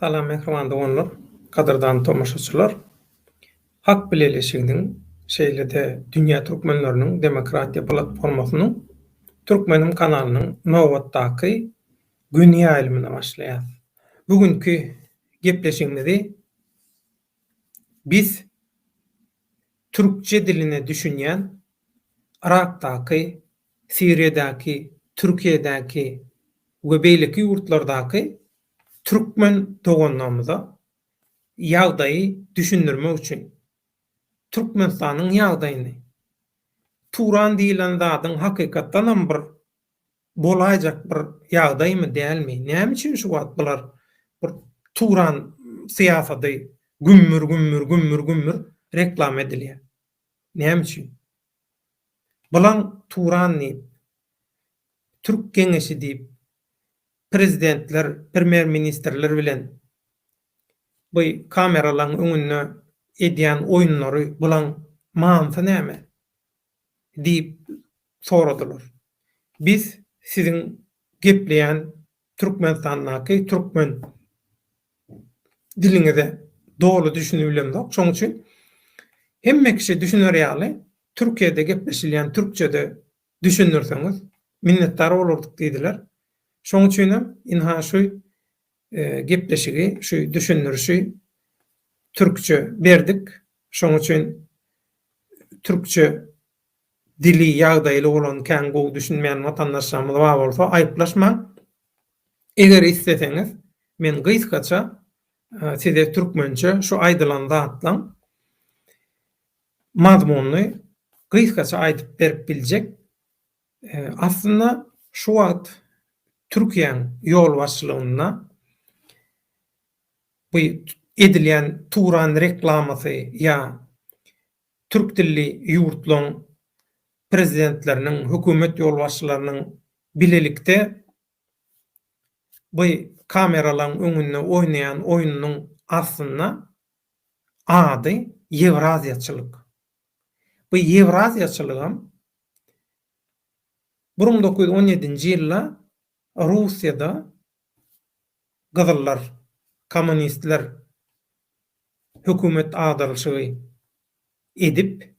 Salam mehribanda oňlar, kadyrdan tomaşaçylar. Hak bilelişiginiň şeýlede dünýä türkmenleriniň demokratiýa platformasynyň Türkmenim kanalynyň nowatdaky gün ýaýlymyna başlaýar. Bugünkü gepleşigimizi biz türkçe diline düşünýän Irakdaky, Siriýadaky, Türkiýedaky we beýleki ýurtlardaky türkmen doganlarymyza ýagdaýy düşündirmek üçin Türkmenistanyň ýagdaýyny Turan diýilen zadyň hakykatdan hem bir bolajak bir ýagdaýmy dälmi? Näme üçin şu wagt bular bir Turan siýasaty gümmür gümmür gümmür gümmür reklam edilýär. Näme üçin? Bulan Turan ni Türk geňeşi diýip prezidentler, premier ministrler bilen bu kameralaryň öňünde edýän oýunlary bulan mansy näme? diýip soradylar. Biz siziň gepleýän Türkmenistandaky türkmen diliňize dogry düşünip bilemdik. Şoň üçin hemme kişi düşünür ýaly Türkiýede gepleşilýän türkçede düşünürseňiz minnetdar bolardyk diýdiler. Şoň üçin inha şu e, gepleşigi, şu düşünürşi türkçe berdik. Şoň üçin türkçe dili ýagdaýly bolan kän gowy düşünmeýän watandaşlarymyz bar bolsa aýyplaşmaň. Eger isteseňiz men gysgaça e, size türkmençe şu aýdylan zatlaň mazmuny gysgaça aýdyp berip biljek. E, aslında şu wagt Türkiýeň ýol başçylygyna bu edilýän Turan reklamasy ýa türk dilli ýurtlaryň prezidentleriniň, hökümet ýolbaşçylarynyň bilelikde bu kameralaryň öňünde oýnaýan oýunyň aslynda ady Ewraziýaçylyk. Bu Ewraziýaçylygam 1917-nji ýylda Russiýada gyzyllar, kommunistler hökümet agdarlyşygy edip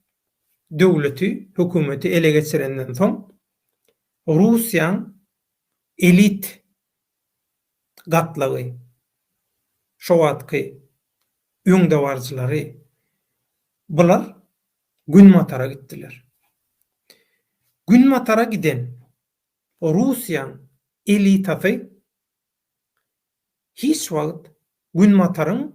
döwleti, hökümeti ele geçirenden soň Russiýaň elit gatlagy şo wagtky öňde barjylary bular gün matara gitdiler. Gün matara giden Russiýaň elitasy hiç wagt gün mataryň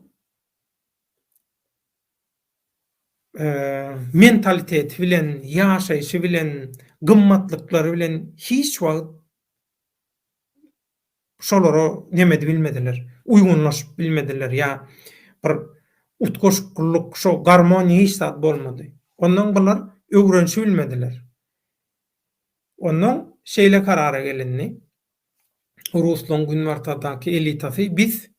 mentalitet bilen ýaşaýşy bilen gymmatlykları bilen hiç wagt şolary nemedi bilmediler, uýgunlaşyp bilmediler ýa bir utgoşukluk şo garmoniýa hiç zat bolmady. Ondan bular öwrenşi bilmediler. Ondan şeýle karara gelindi. Gün martadaky elitasy biz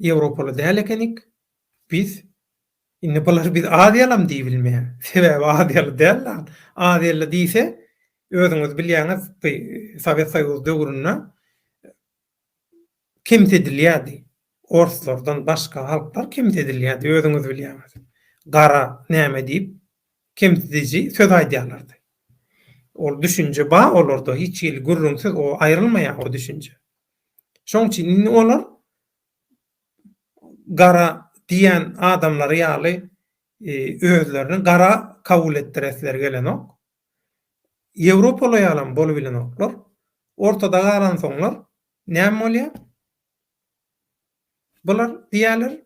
Ýewropaly däl ekenik. Biz Inne bular biz adyalam diýip bilmeýär. Sebäbi adyaly däl. Adyaly diýse özüňiz bilýäňiz Sowet Soýuzy döwründe kim edilýärdi. Orslardan başga halklar kim edilýärdi özüňiz bilýäňiz. Gara näme diýip kim edici söz aýdýarlardy. O düşünje ba olardy hiç ýyl gürrüňsiz o aýrylmaýar o düşünje. Şoň üçin olar gara diýen adamlar ýaly e, özlerini gara kabul etdiresler gelenok. Ýewropaly ýalam bolup bilenoklar. Ortada garan soňlar näme bolýar? Bular diýerler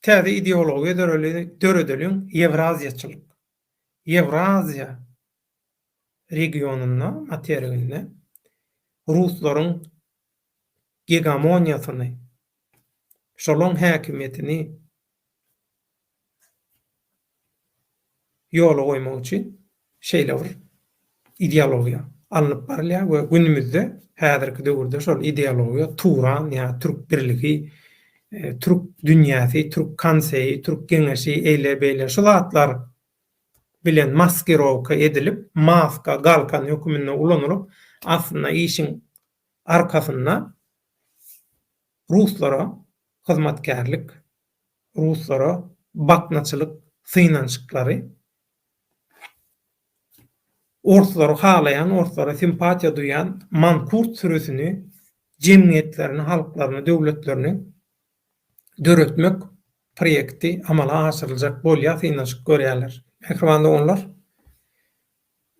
täze ideologiýa döredeliň Ewraziýaçylyk. Ewraziýa regionuna, materiýaline Ruslaryň hegemoniýasyny, şolaň häkimetini ýola goýmak üçin şeýle bir ideologiýa alınıp barylýar we günümizde häzirki döwürde şol ideologiýa Turan ýa Türk birligi, e, Türk dünýäsi, Türk kanseyi, Türk geňeşi, eýle beýle şol atlar bilen maskirovka edilip maska galkan hükümünde ulanılıp aslında işin arkasında Ruslara hizmetkarlık, Ruslara baknaçılık sıynancıkları, ortaları halayan, ortalara simpatiya duyan mankurt sürüsünü, cemiyetlerini, halklarını, devletlerini dörötmek proyekti amala aşırılacak bolya sıynancık görýärler Ekranda onlar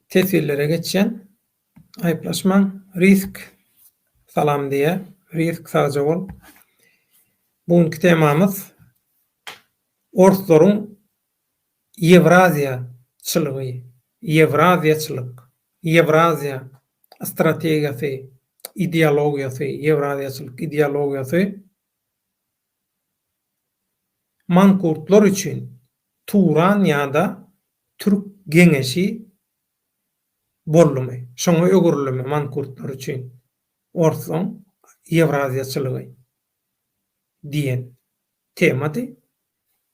tesirlere geçen ayıplaşman risk salam diye risk sadece ol. Bugünkü temamız Ortlarun Евразия çılığı, Евразияçılık, Евразия stratejisi, ideologiyası, Евразияçılık ideologiyası mankurtlar için Turan ýa-da Türk Geňeşi bollumy, şoňa ögürlümi mankurtlar üçin ortlaň Ýewraziýaçylygy diýen temady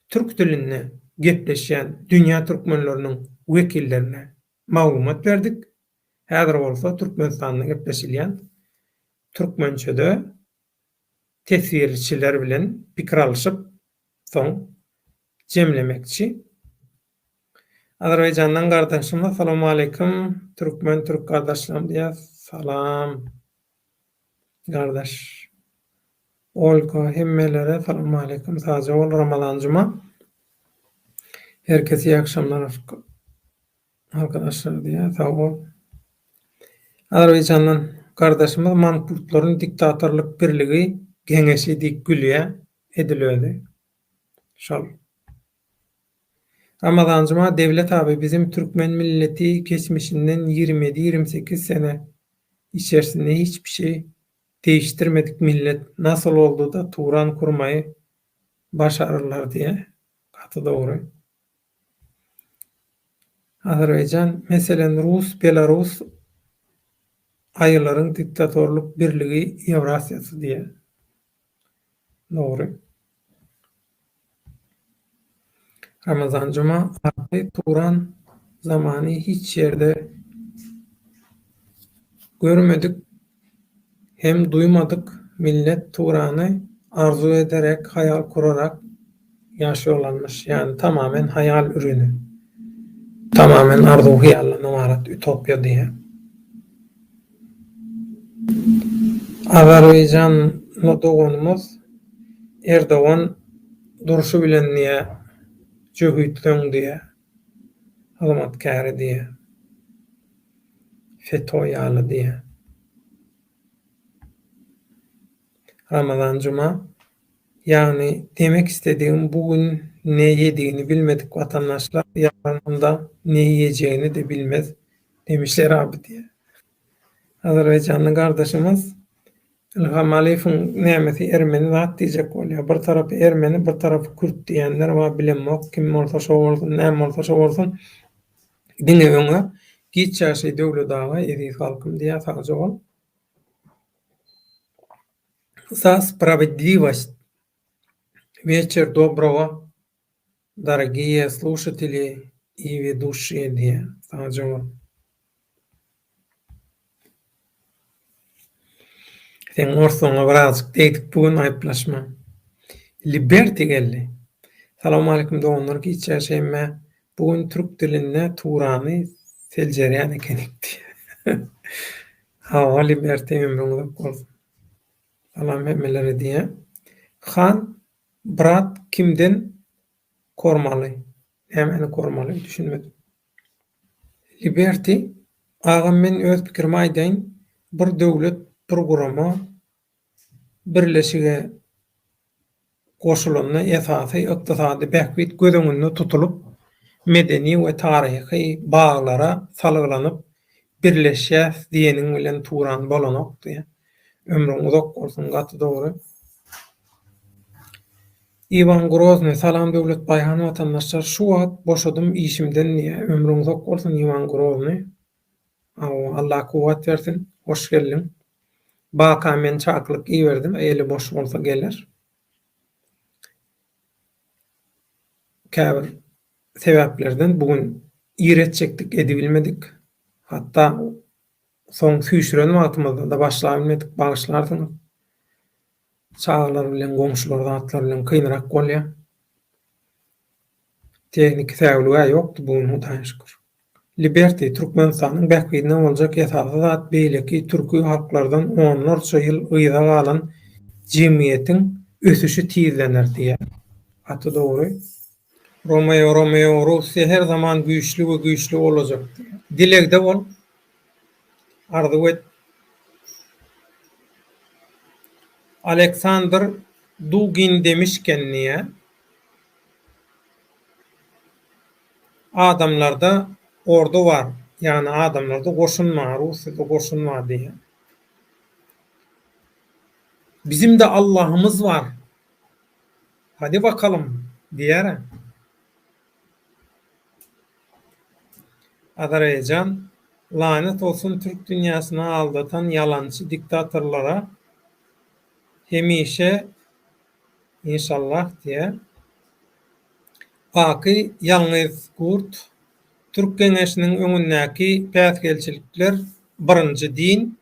türk dilinde gepleşen dünýä türkmenleriniň wekillerine maglumat berdik. Häzir bolsa Türkmenistanda gepleşilýän türkmençede tesirçiler bilen pikir alyşyp soň jemlemekçi Azerbaýjandan gardaşym assalamu alaykum. Türkmen Türk gardaşlarym diýär. Salam. Gardaş. Olga hemmelere salamu aleyküm. Sadece ol Ramazan Herkese iyi akşamlar arkadaşlar diye. Sağ ol. Azerbaycan'dan kardeşimiz Mankurtların diktatörlük birliği geňeşi dik gülüye edilödi. Şol. Ramazan Cuma devlet abi bizim Türkmen milleti geçmişinden 27-28 sene içerisinde hiçbir şey değiştirmedik millet nasıl oldu da Turan kurmayı başarırlar diye katı doğru. Azerbaycan meselen Rus, Belarus ayıların diktatorluk birliği Evrasyası diye. Doğru. Ramazan Cuma artı Turan zamanı hiç yerde görmedik hem duymadık millet Turan'ı arzu ederek, hayal kurarak yaşıyorlarmış. Yani tamamen hayal ürünü. Tamamen arzu hayal numarat, ütopya diye. Azerbaycan'la doğunumuz Erdoğan duruşu bilen niye diye hizmetkari diye FETÖ yalı diye. Ramazan Cuma. Yani demek istediğim bugün ne yediğini bilmedik vatandaşlar yarında ne yiyeceğini de bilmez demişler abi diye. Azerbaycanlı kardeşimiz İlham Aliyev'in nemeti Ermeni zat diyecek oluyor. Bir tarafı Ermeni, bir tarafı Kürt diyenler var bilinmok. Kim olsa şu olsun, ne olsa şu olsun. Dine öňe git ýaşy döwlet daga edi halkym diýä sagajy ol. За справедливость. Вечер доброго, дорогие слушатели и ведущие. Sen orsoňa birazjyk deýdik bugün aýplaşma. Liberty geldi. Salamu aleykum doganlar geçýärşeme. Bugün türk dilinde Turany seljerýän ekenik. Hawa liberty ömrüňizde bolsun. salam hemmelere diye. Han brat kimden kormaly? Hemeni kormaly düşünmedim. Liberty agam men öz pikirimi aýdaýyn. Bir döwlet programy birleşige goşulanyny esasy ykdysady bähbit gözeňinde tutulup medeni we taryhy baglara salyglanyp birleşýär diýeniň bilen turan bolanok diýe. ömrüň uzak bolsun gaty dogry. Ivan Grozny salam döwlet baýhany watandaşlar şu wagt boşadym işimden niýe ömrüň uzak bolsun Ivan Grozny. Allah kuwat bersin. Hoş geldin. İyi berdim. Eýle boş bolsa geler. Käbir sebäplerden bugün iýretjekdik, edibilmedik. Hatda soň süýşüren wagtymyzda da başlaýbilmedik, bagyşlardyň. Çağlar bilen, goňşular, atlar bilen kynrak bolýar. Teknik täwlüge ýokdy bu Hudaýa şükür. Liberty Türkmenistanyň bäkbidine boljak ýasagy zat beýleki türkü halklardan onlarça ýyl ýyda galan jemgyýetiň ösüşi tizlenir diýer. Aty dogry. Romeo Romeo Rusya her zaman güýçlü we güýçlü bolajak. Dilegde bol. Arzu et. Alexander Dugin demişken niye? Adamlarda ordu var. Yani adamlarda koşunma, Rusya'da koşunma diye. Bizim de Allah'ımız var. Hadi bakalım diyer. Azerbaycan lanet olsun Türk dünyasına aldatan yalancı diktatörlara hemişe inşallah diye Akı yalnız kurt Türk Geňeşiniň öňündäki päsgelçilikler birinji din,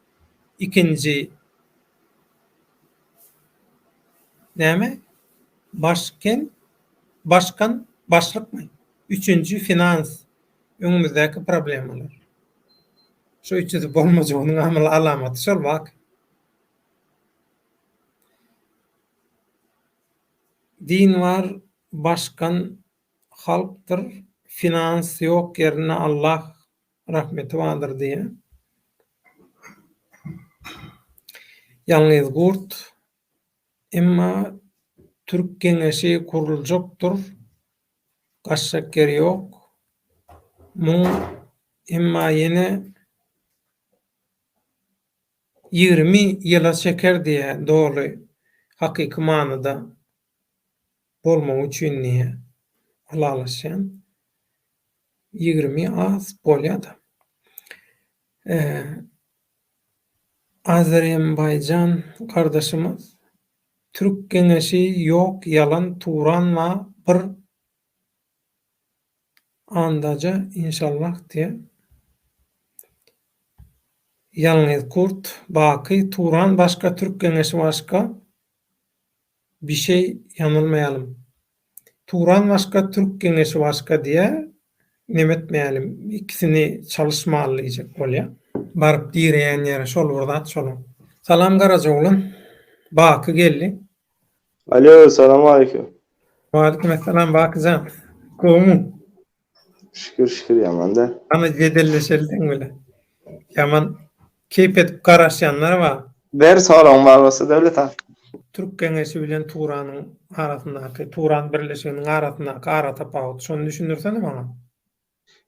ikinji näme? Başken, başkan, başlykmy? Üçüncü finans öňümüzdäki problemalar. Şu üçüncü bolmajagynyň amal alamaty şol bak. Din var, başkan halktır, finans yok yerine Allah rahmeti vardır diye. Yalnız Gurt emma Türk Gengeşi kurulacaktur. Kaçacak yeri yok. Mu emma yeni 20 yıla çeker diye doğru hakiki manada bolmağı için niye Allah alışan. 20A Spolya'da. Ee, Azerbaycan kardeşimiz Türk Genişi yok yalan Turan ve bir andaca inşallah diye Yalnız kurt, baki, Turan başka Türk Genişi başka bir şey yanılmayalım. Turan başka Türk Genişi başka diye nemetmeyelim. İkisini çalışmalyjak bolýar. Baryp diýreýän ýere şol burda şol. Salam Garajoglum. Baky geldi. Alo, selamun aleyküm. Waleyküm esselam Bakyjan. Komu? Şükür şükür yaman da. Ana jedelleşeldiň bile. Yaman keypet garaşyanlar var. Ver soran var olsa devlet ha. Türk Geňeşi bilen Turanyň arasyndaky Turan birleşiginiň arasyndaky ara tapawut. Şonu düşündirsene bana.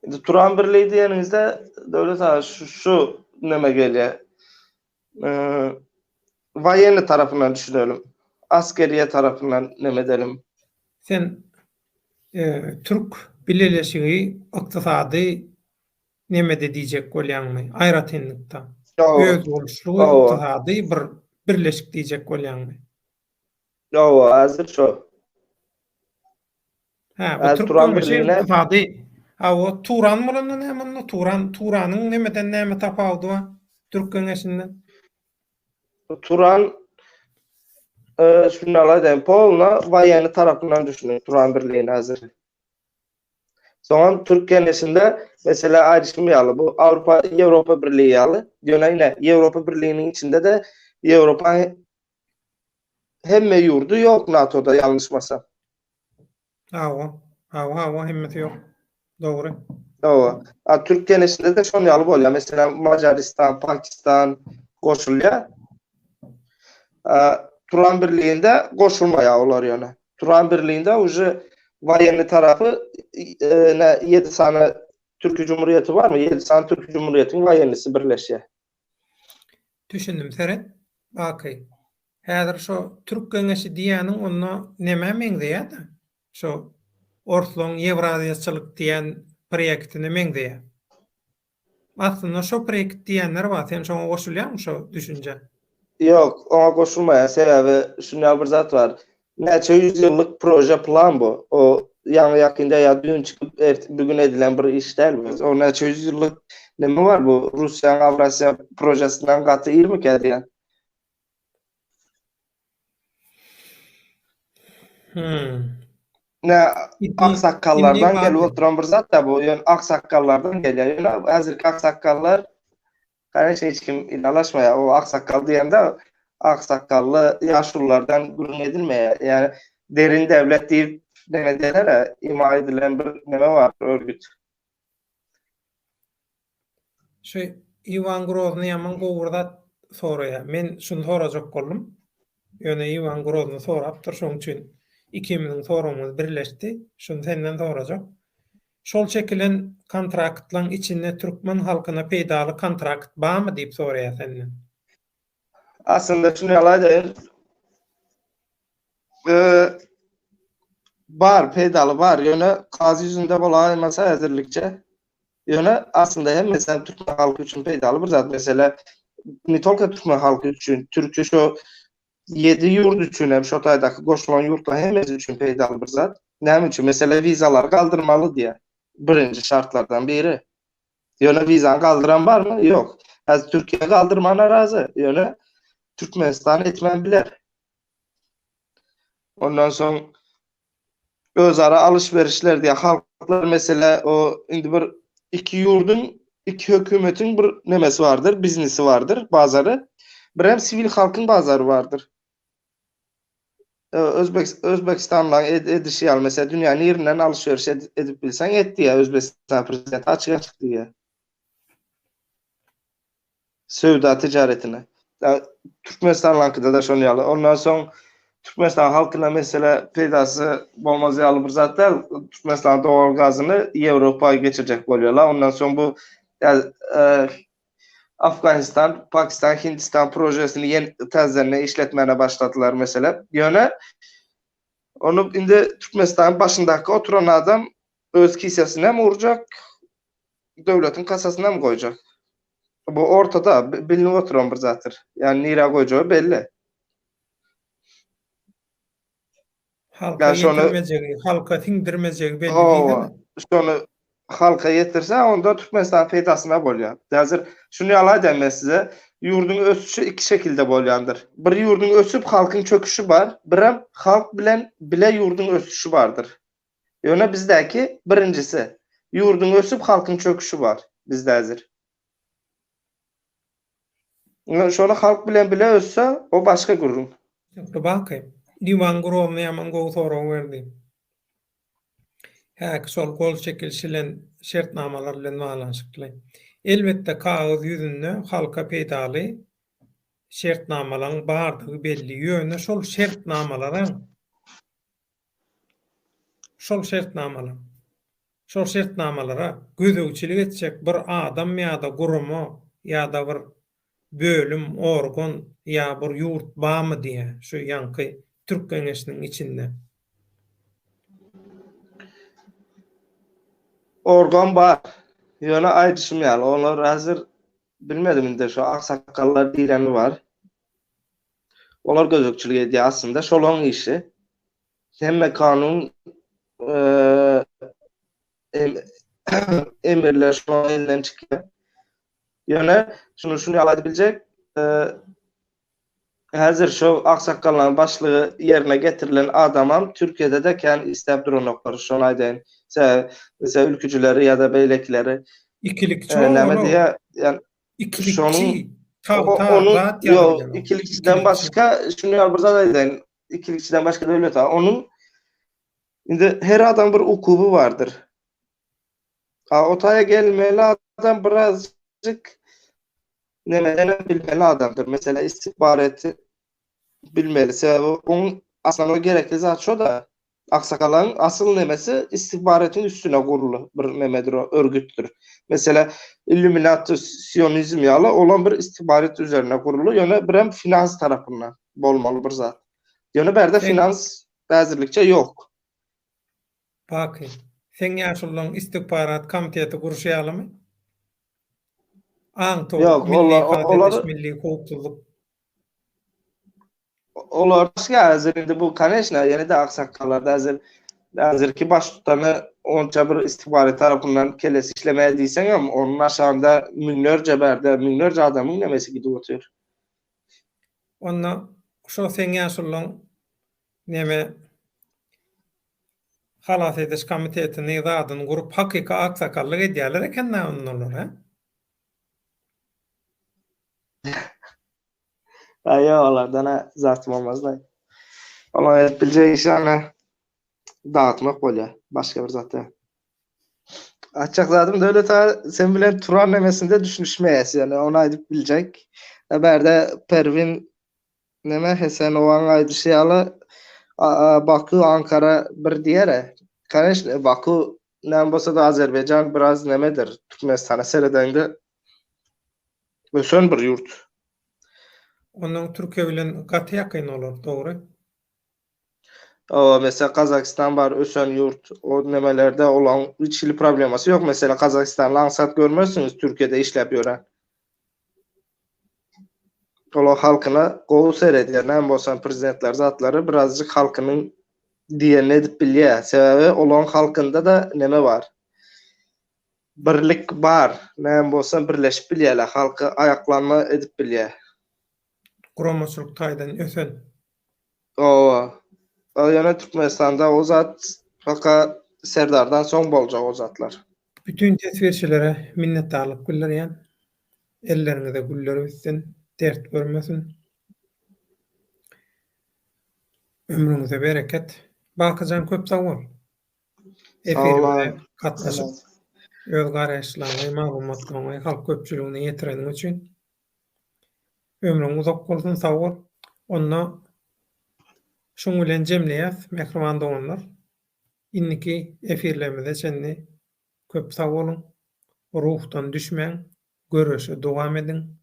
Şimdi Turan Birliği diyenizde devlet ha şu, şu neme gelýär. Ee, Vayeni tarafından düşünelim. Askeriye tarafından neme edelim. Sen e, Türk birleşigi ykdysady nemede diýjek bolýarmy? Aýratynlykda. Yo, Öz boluşlugy Ova. ykdysady bir birleşik diýjek bolýarmy? yo, hazır şu. Ha, bu Türk Birliği'ne- ykdysady Ha, o Turan bilen näme? Turan, Turanyň nemeden näme tapawdy wa? Türk Geňeşinden. Turan e, şunu alayım. Polna Vayeni tarafından düşünün. Turan Birliği'ne hazır. Sonra Türk Genesi'nde mesela ayrışım yalı. Bu Avrupa, Avrupa Birliği. Yine yine Avrupa Birliği'nin içinde de Avrupa hemme yurdu yok NATO'da yanlışmasam. Ha, o. Ha, o, ha, o hemmeti yok. Doğru. O. Ha, Türk Genesi'nde de şon yalı oluyor. Mesela Macaristan, Pakistan koşuluyor. Ha, Turan Birliği'nde koşulmaya olur yani. Turan Birliği'nde ucu Vayeni tarafı e, ne 7 tane Türk Cumhuriyeti var mı? 7 tane Türk Cumhuriyeti'nin Vayenisi birleşiyor. Düşündüm seren. Bakay. Häzir şo Türk Geňeşi diýäniň onda näme meňdeýär da? Şo Orslon Ewraziýaçylyk diýen proýektini meňdeýär. Aslında şo proýekt diýenler bar. Sen şoňa goşulýarmy şo düşünje? Yok, ona koşulmaya sebebi şunday bir zat var. Neçe yüz yıllık proje plan bu. O yani yakında ya dün çıkıp ert, bugün edilen bir iş değil mi? O neçe yüzyıllık ne mi var bu Rusya'nın Avrasya projesinden katı iyi mi geldi yani? Hmm. Ne aksakallardan Babil. oturan bir zat da bu yani aksakallardan geliyor. Yani hazır aksakallar kardeş hiç kim inalaşmaya o aksakal diyende aksakallı yaşlılardan gurur edilmeye yani derin devlet deyip ne derler ya ima edilen bir neme var örgüt. Şu Ivan Grozny yaman gowurda soraya. Men şunu sorajak boldum. Ýöne Ivan Grozny sorapdyr şoň üçin ikimiziň sorumuz birleşdi. Şunu senden sorajak. Şol çekilen kontraktlaň içinde Türkmen halkyna peýdaly kontrakt barmy diýip soraýar senden. Aslında şunu alaydı. Ee, var pedalı var yöne kazi yüzünde bolan masa hazırlıkça yöne aslında hem mesela Türkmen halkı için pedalı bir zat mesela Nitolka Türkmen halkı için Türkçe şu 7 yurt için hem şu taydaki koşulan yurtla hem için pedalı bir zat. Ne için mesela vizalar kaldırmalı diye. Birinci şartlardan biri. Yöne vizan kaldıran var mı? Yok. Az Türkiye kaldırmana razı. Yöne Türkmenistan etmen biler. Ondan sonra özara alışverişler diye halklar mesela o indi bir iki yurdun iki hükümetin bir nemesi vardır, biznesi vardır, bazarı. Bir hem sivil halkın bazarı vardır. Özbek Özbekistan'la ed edişi al mesela dünyanın yerinden alışveriş ed edip bilsen etti ya Özbekistan prezidenti açığa çıktı ya. Sövda ticaretine. Ya, Türkmenistan hakkında da şunu yalı. Ondan sonra Türkmenistan halkına mesela peydası olmaz yalı bir zaten Türkmenistan doğal gazını Avrupa'ya geçirecek oluyorlar. Ondan sonra bu yani, e, Afganistan, Pakistan, Hindistan projesini yeni tezlerine işletmene başladılar mesela. Yöne onu indi Türkmenistan'ın başındaki oturan adam öz kisesine mi vuracak? Devletin kasasına mı koyacak? Bu ortada bi- bilinip oturan bir zattır. Yani nira koyacağı belli. Halka Ya şonu- halka tiňdirmejegi belli Oo, diýdi. şunu halka yetirse onda Türkmenistan peydasına bolýar. Hazır şunu ýaly deme size. Yurdun ösüşü iki şekilde bolýandyr. Bir yurdun ösüp halkın çöküşü var. Bir hem halk bilen bile yurdun ösüşü vardır. Ýöne bizdeki birincisi. Yurdun ösüp halkın çöküşü var bizde hazır. Şonu halk bilen bile össe o başka gurum. Bakayım. Divan Grozny yaman gow soraw Häk sol gol çekilşilen şertnamalar bilen bağlanşykly. Elbette kağıt yüzünde halka peýdaly şertnamalaryň bardygy belli. Ýöne şol şertnamalaryň şol şertnamalar şol şertnamalara gözegçilik etjek bir adam ýa-da gurumu ýa-da bir bölüm, organ ýa bir ýurt barmy diýe şu ýanky Türk Geňeşiniň içinde. Organ var. Yöne ayrışım yani. Onlar hazır bilmedim indi şu aksakallar diýeni var. Onlar gözükçülük ediyor aslında. Şolon işi. Hemme kanun eee em, emirler şu an elinden çıkıyor. Yöne şunu şunu alabilecek eee hazır şu aksakalların başlığı yerine getirilen adamam Türkiye'de de kendi istabdir o noktaları şu an aydın. Mesela, ülkücüleri ya da İkilikçi e, neme oğlu, diye yani ikilikçi. şonun- Ta, o, ta, onun ýalydan o. ikilikçiden İkilikçi. başka şunu yalbırza da edin. İkilikçiden başka devlet var. Onun şimdi her adam bir ukubu vardır. Ha, otaya gelmeli adam birazcık nemeden bilmeli adamdır. Mesela istihbareti bilmeli. Sebebi onun aslında o gerekli zat şu da aksakalların asıl nemesi istihbaretin üstüne kurulu bir nemedir o, örgüttür. Mesela Illuminati, Siyonizm yalı olan bir istihbaret üzerine kurulu. Yani bir hem finans tarafından bolmalı bir zat. Yani berde Evet. finans bezirlikçe yok. Bakın. Sen ýaşullaň istihbarat komiteti gurşýalymy? Aň to Yok, milli olar- milli hukukçuluk. Olar başka hazır indi bu kanešna yani de aksakallarda hazır Hazırki baş tutanı onca bir istihbarat tarafından kelesi işlemeye değilsen ama onun aşağında milyonlarca berde, milyonlarca adamın nemesi gidip oturuyor. Onda şo sen ýaşullaň neme halat ediş komitetini ýadyny gurup hakika aksakallyk edýärler eken onlar ha. Aya onlardan ha, zatım olmaz da. Ama hep bileceği iş yani dağıtmak bolya. Başka bir zaten. Açacak zaten öyle ta sen bilen Turan nemesinde düşünüşmeyiz yani onu edip bilecek. Haberde Pervin neme Hesen Oğan Aydışyalı Bakü Ankara bir diğere. Kardeş Bakü nem bolsa da Azerbaycan biraz nemedir. Türkmenistan'a seredende Ösön bir yurt. Ondan Türkiye bilen gaty ýakyn olar, dogry. O mesela Kazakistan var, Ösön yurt, o nemelerde olan içili probleması yok. Mesela Kazakistan lansat görmezsiniz Türkiye'de işlep gören. Ola halkına qoğu seyrediyor. Nem bolsan prezidentler zatları birazcık halkının diýeni edip bilýär. Sebebi olan halkında da neme var? Birlik var. Nem bolsan birleşip bilýärler. Halkı ayaklanma edip bilýär. Guramaçylyk taýdan ösen. O o yana Türkmenistan'da o zat fakat Serdar'dan son bolacak o zatlar. Bütün tesvirçilere minnetdarlyk bildirýän. Ellerinize güller bitsin, dert görmesin. Ömrüňize bereket. Bakyjan köp ol, Efirde gatnaşyp öz garaşlaryny, maglumatlaryny halk köpçüligine ýetireniň üçin ömrüň uzak bolsun, sag bol. Onda şoň bilen jemleýäs, mehriban doganlar. Inniki efirlerimize çenni köp sag bolun. Ruhdan düşmeň, görüşe dowam edin.